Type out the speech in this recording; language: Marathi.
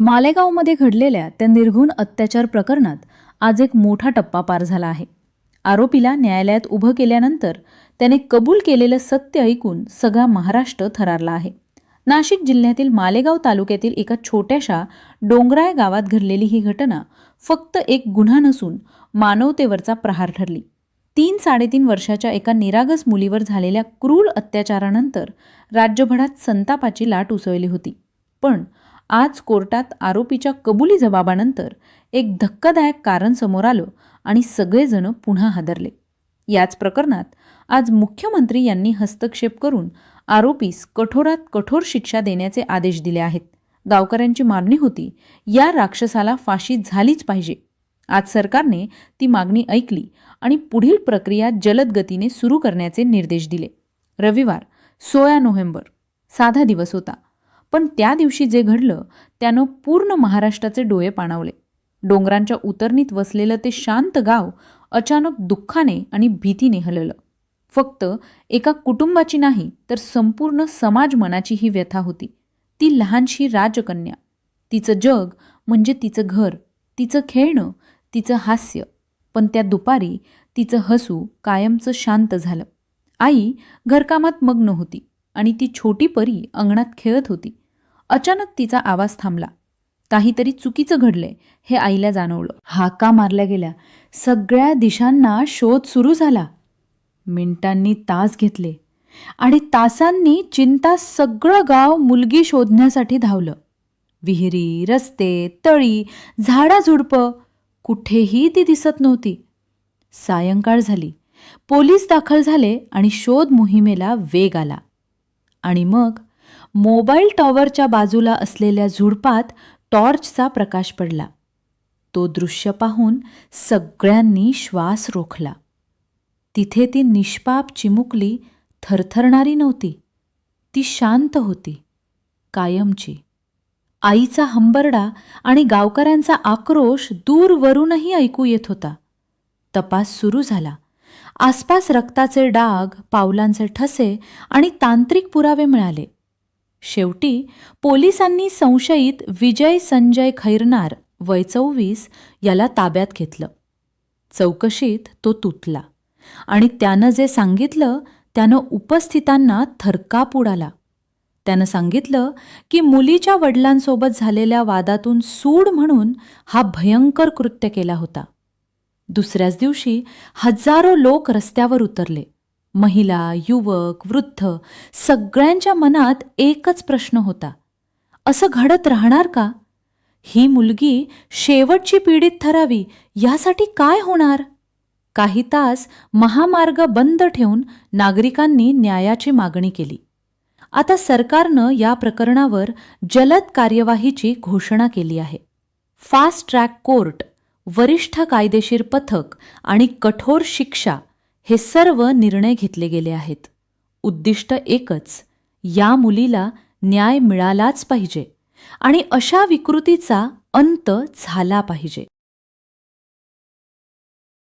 मालेगावमध्ये घडलेल्या त्या निर्घुण अत्याचार प्रकरणात आज एक मोठा टप्पा पार झाला आहे. आरोपीला न्यायालयात उभं केल्यानंतर त्याने कबूल केलेलं सत्य ऐकून सगळा महाराष्ट्र थरारला आहे. नाशिक जिल्ह्यातील मालेगाव तालुक्यातील एका छोट्याशा डोंगराळ गावात घडलेली ही घटना फक्त एक गुन्हा नसून मानवतेवरचा प्रहार ठरली. तीन साडेतीन वर्षाच्या एका निरागस मुलीवर झालेल्या क्रूर अत्याचारानंतर राज्यभरात संतापाची लाट उसळली होती. पण आज कोर्टात आरोपीच्या कबुली जबाबानंतर एक धक्कादायक कारण समोर आलं आणि सगळेजण पुन्हा हादरले. याच प्रकरणात आज मुख्यमंत्री यांनी हस्तक्षेप करून आरोपीस कठोरात कठोर शिक्षा देण्याचे आदेश दिले आहेत. गावकऱ्यांची मागणी होती या राक्षसाला फाशी झालीच पाहिजे. आज सरकारने ती मागणी ऐकली आणि पुढील प्रक्रिया जलद गतीने सुरू करण्याचे निर्देश दिले. रविवार सोळा नोव्हेंबर साधा दिवस होता. पण त्या दिवशी जे घडलं त्यानं पूर्ण महाराष्ट्राचे डोळे पाणावले. डोंगरांच्या उतरणीत वसलेलं ते शांत गाव अचानक दुःखाने आणि भीतीने हललं. फक्त एका कुटुंबाची नाही तर संपूर्ण समाज मनाची ही व्यथा होती. ती लहानशी राजकन्या. तिचं जग म्हणजे तिचं घर तिचं खेळणं तिचं हास्य. पण त्या दुपारी तिचं हसू कायमचं शांत झालं. आई घरकामात मग्न होती आणि ती छोटी परी अंगणात खेळत होती. अचानक तिचा आवाज थांबला. काहीतरी चुकीचं घडलंय हे आईला जाणवलं. हाका मारल्या गेल्या. सगळ्या दिशांना शोध सुरू झाला. मिनिटांनी तास घेतले. आणि तासांनी चिंता सगळं गाव मुलगी शोधण्यासाठी धावलं. विहिरी रस्ते तळी झाडाझुडपं कुठेही ती दिसत नव्हती. सायंकाळ झाली. पोलीस दाखल झाले आणि शोध मोहिमेला वेग आला. आणि मग मोबाईल टॉवरच्या बाजूला असलेल्या झुडपात टॉर्चचा प्रकाश पडला. तो दृश्य पाहून सगळ्यांनी श्वास रोखला. तिथे ती निष्पाप चिमुकली थरथरणारी नव्हती. ती शांत होती कायमची. आईचा हंबरडा आणि गावकऱ्यांचा आक्रोश दूरवरूनही ऐकू येत होता. तपास सुरू झाला. आसपास रक्ताचे डाग पावलांचे ठसे आणि तांत्रिक पुरावे मिळाले. शेवटी पोलिसांनी संशयित विजय संजय खैरनार वय चोवीस याला ताब्यात घेतलं. चौकशीत तो तुटला आणि त्यानं जे सांगितलं त्यानं उपस्थितांना थरकाप उडाला. त्यानं सांगितलं की मुलीच्या वडिलांसोबत झालेल्या वादातून सूड म्हणून हा भयंकर कृत्य केला होता. दुसऱ्याच दिवशी हजारो लोक रस्त्यावर उतरले. महिला युवक वृद्ध सगळ्यांच्या मनात एकच प्रश्न होता. असं घडत राहणार का? ही मुलगी शेवटची पीडित ठरावी यासाठी काय होणार? काही तास महामार्ग बंद ठेवून नागरिकांनी न्यायाची मागणी केली. आता सरकारनं या प्रकरणावर जलद कार्यवाहीची घोषणा केली आहे. फास्ट ट्रॅक कोर्ट वरिष्ठ कायदेशीर पथक आणि कठोर शिक्षा हे सर्व निर्णय घेतले गेले आहेत. उद्दिष्ट एकच या मुलीला न्याय मिळालाच पाहिजे आणि अशा विकृतीचा अंत झाला पाहिजे.